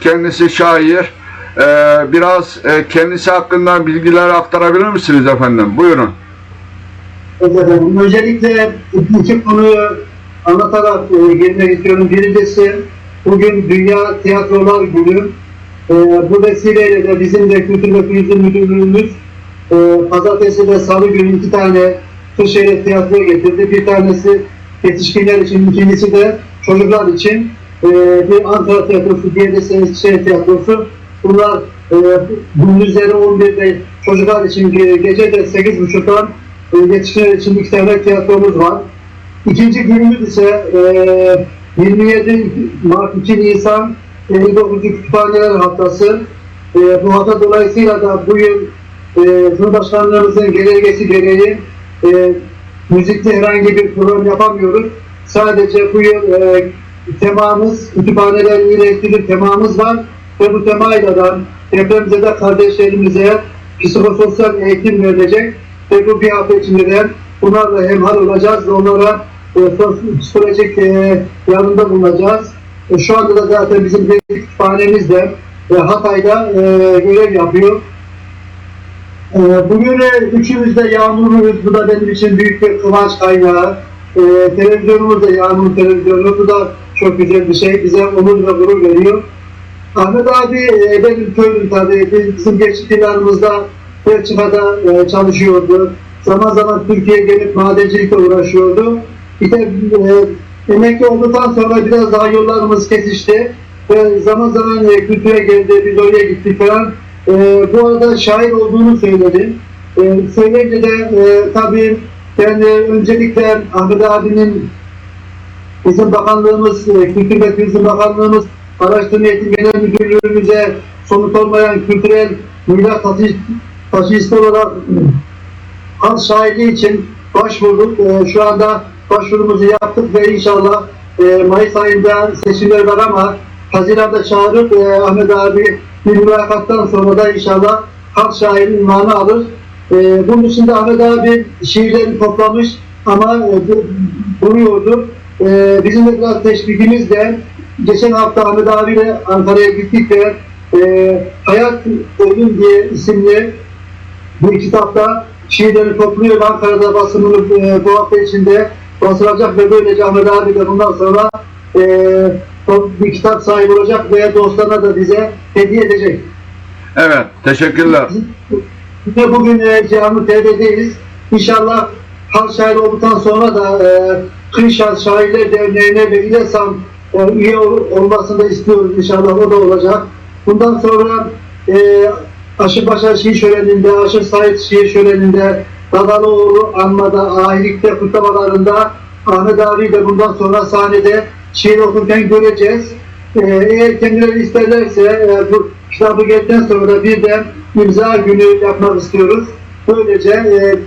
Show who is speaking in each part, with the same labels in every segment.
Speaker 1: kendisi şair. Ee, biraz e, kendisi hakkında bilgiler aktarabilir misiniz efendim? Buyurun.
Speaker 2: Evet efendim. Öncelikle iki konuyu anlatarak e, girmek istiyorum. Birincisi bugün Dünya Tiyatrolar Günü. E, bu vesileyle de bizim de Kültür ve Turizm Müdürlüğümüz e, Pazartesi ve Salı günü iki tane Kırşehir'e tiyatro getirdi. Bir tanesi yetişkinler için, ikincisi de çocuklar için e, bir Ankara Tiyatrosu, diğeri de Eskişehir Tiyatrosu. Bunlar e, gündüzleri 11'de çocuklar için, ge- gece de 8.30'dan e, yetişkinler için iki tane tiyatromuz var. İkinci günümüz ise e, 27 Mart 2 Nisan 59. Kütüphaneler Haftası. E, bu hafta dolayısıyla da bu yıl e, Cumhurbaşkanlığımızın genelgesi gereği e, müzikte herhangi bir program yapamıyoruz. Sadece bu yıl e, temamız, kütüphaneler iyileştirir temamız var ve bu temayla depremzede kardeşlerimize psikososyal eğitim verilecek ve bu bir hafta içinde de bunlarla hemhal olacağız ve onlara e, psikolojik e, yardımda bulunacağız. E, şu anda da zaten bizim kütüphanemiz de e, Hatay'da e, görev yapıyor. E, bugün e, üçümüz de yağmurluyuz. Bu da benim için büyük bir kıvanç kaynağı. E, televizyonumuz da yağmur televizyonu. Bu da çok güzel bir şey. Bize onur ve gurur veriyor. Ahmet abi e, benim köylüm tabii. Bizim geçtik yıllarımızda Belçika'da e, çalışıyordu. Zaman zaman Türkiye'ye gelip madencilikle uğraşıyordu. İşte e, emekli olduktan sonra biraz daha yollarımız kesişti. Ve zaman zaman e, kültüre geldi, biz oraya gittik falan. E, bu arada şair olduğunu söyledi. E, söyleyince de e, tabii yani öncelikle Ahmet abinin Bizim bakanlığımız, e, Kültür ve Turizm Bakanlığımız, Araştırma Eğitim Genel Müdürlüğümüze somut olmayan kültürel miras taşı- taşıyıcısı olarak halk şairliği için başvurduk. E, Şu anda başvurumuzu yaptık ve inşallah e, Mayıs ayında seçimler var ama Haziran'da çağırıp e, Ahmet abi bir mülakattan sonra da inşallah halk şairi ünvanı alır. E, bunun dışında Ahmet abi şiirlerini toplamış ama e, bu-. E, bizim de biraz teşvikimiz de geçen hafta Ahmet abiyle Ankara'ya gittik ve e, Hayat Ölüm diye isimli bu kitapta şiirleri topluyor. Ankara'da basımını e, bu hafta içinde basılacak ve böylece Ahmet abi de bundan sonra e, bir kitap sahibi olacak ve dostlarına da bize hediye edecek.
Speaker 1: Evet, teşekkürler.
Speaker 2: Biz de bugün e, Cihanlı TV'deyiz. İnşallah halk şairi olduktan sonra da e, Kırşan Şairler Derneği'ne ve İLESAM e, üye ol- olmasını da istiyoruz. İnşallah o da olacak. Bundan sonra e, Aşırbaşa Şiir Şöleni'nde, Aşır Said Şiir Şöleni'nde, Dadaloğlu Anma'da, Ahilik'te kutlamalarında Ahmet abi de bundan sonra sahnede şiir okurken göreceğiz. Ee, eğer kendileri isterlerse e, bu kitabı geldikten sonra bir de imza günü yapmak istiyoruz. Böylece e,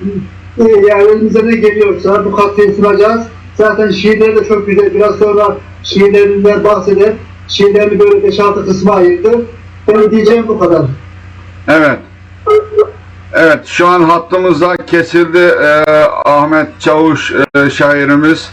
Speaker 2: e, yani elimize ne geliyorsa bu katkıyı sunacağız. Zaten şiirleri de çok güzel. Biraz sonra şiirlerinden bahseder. Şiirlerini böyle 5-6 kısma ayırdı. Benim diyeceğim bu kadar.
Speaker 1: Evet. Evet, şu an hattımızda kesildi e, Ahmet Çavuş e, şairimiz.